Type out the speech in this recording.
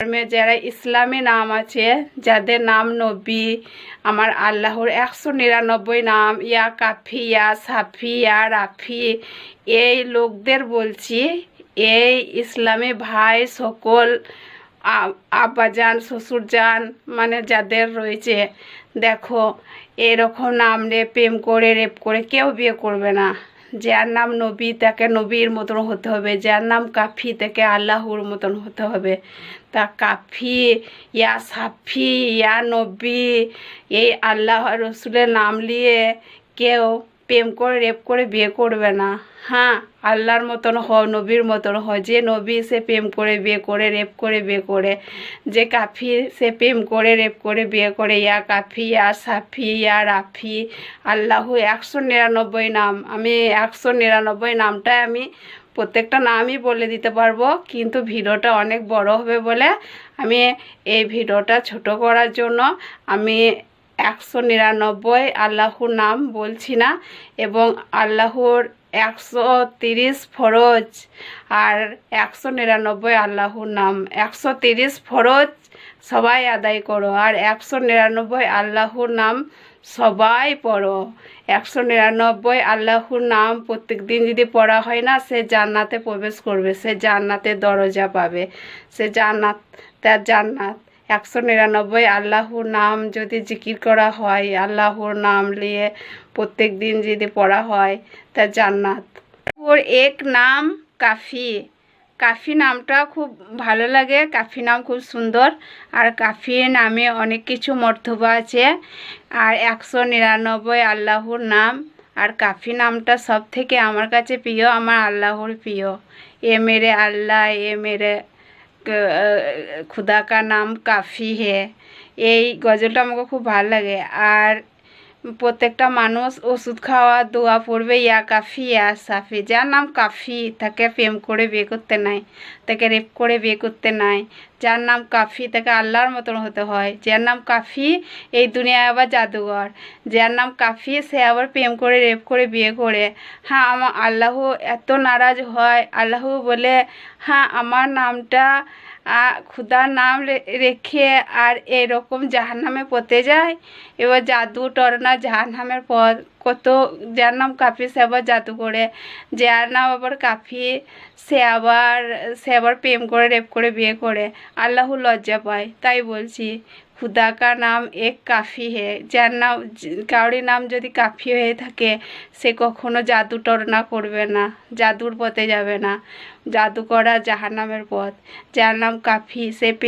ধর্মে যারা ইসলামী নাম আছে, যাদের নাম নবী, আমার আল্লাহর একশো নিরানব্বই নাম, ইয়া কাফি, ইয়া সাফি, ইয়া রাফি, এই লোকদের বলছি, এই ইসলামী ভাই, সকল আব্বাজান, শ্বশুরজান মানে যাদের রয়েছে, দেখো, এরকম নাম রে, প্রেম করে, রেপ করে, কেউ বিয়ে করবে না। যার নাম নবী, তাকে নবীর মতন হতে হবে। যার নাম কাফি, তাকে আল্লাহর মতন হতে হবে। তা কাফি, ইয়া সাফি, ইয়া নবী, এই আল্লাহ রসুলের নাম নিয়ে কেউ প্রেম করে, রেপ করে বিয়ে করবে না। হ্যাঁ আল্লাহর মতন হয় নবীর মতন হয় যে নবী সে প্রেম করে বিয়ে করে, রেপ করে বিয়ে করে, যে কাফি সে প্রেম করে, রেপ করে বিয়ে করে, ইয়া কাফি, ইয়া সাফি, ইয়া রাফি, আল্লাহ একশো নিরানব্বই নাম। আমি একশো নিরানব্বই নামটাই আমি প্রত্যেকটা নামই বলে দিতে পারব, কিন্তু ভিডিওটা অনেক বড় হবে বলে আমি এই ভিডিওটা ছোট করার জন্য আমি একশো নিরানব্বই আল্লাহর নাম বলছি না এবং আল্লাহর একশো তিরিশ ফরজ আর একশো নিরানব্বই আল্লাহর নাম। একশো তিরিশ ফরজ সবাই আদায় করো আর একশো নিরানব্বই আল্লাহর নাম সবাই পড়ো। একশো নিরানব্বই আল্লাহর নাম প্রত্যেক দিন যদি পড়া হয় না, সে জান্নাতে প্রবেশ করবে, সে জান্নাতের দরজা পাবে। সে জান্নাত, তার জান্নাত একশো নিরানব্বই। আল্লাহর নাম যদি জিকির করা হয়, আল্লাহর নাম নিয়ে প্রত্যেক দিন যদি পড়া হয়, তা জান্নাত। ওর এক নাম কাফি। কাফি নামটা খুব ভালো লাগে, কাফি নাম খুব সুন্দর। আর কাফি নামে অনেক কিছু মর্তবা আছে। আর একশো নিরানব্বই আল্লাহর নাম। আর কাফি নামটা সব থেকে আমার কাছে প্রিয়, আমার আল্লাহর প্রিয়। এ মেরে আল্লাহ, এ মেরে খুদা কা নাম কাফি হে। এই গজলটা আমাকে খুব ভালো লাগে। আর প্রত্যেকটা মানুষ ওষুধ খাওয়া দোয়া পড়বে, ইয়া কাফি, ইয়া সাফি। যার নাম কাফি, তাকে প্রেম করে বিয়ে করতে নাই, তাকে রেপ করে বিয়ে করতে নাই। যার নাম কাফি তাকে আল্লাহর মতন হতে হয়। যার নাম কাফি এই দুনিয়ায় আবার জাদুঘর। যার নাম কাফি সে আবার প্রেম করে রেপ করে বিয়ে করে। হ্যাঁ আমার আল্লাহ এত নারাজ হয়। আল্লাহ বলে হ্যাঁ আমার নামটা আ, খুদার নাম রেখে আর এরকম জাহান্নামে পড়তে যায় এবার জাদু টরনা জাহান্নামের পর কত, যার নাম কাফি সে আবার জাদু করে যার নাম আবার কাফি সে আবার সে আবার প্রেম করে, রেপ করে, বিয়ে করে, আল্লাহ লজ্জা পায়। তাই বলছি, খুদা কা নাম এক কাফি হে, যার নাম কাউরি নাম যদি কাফি হয়ে থাকে, সে কখনো জাদু টরনা করবে না, জাদুর পথে যাবে না। জাদু করা জাহান্নামের পথ। যার নাম কাফি, সে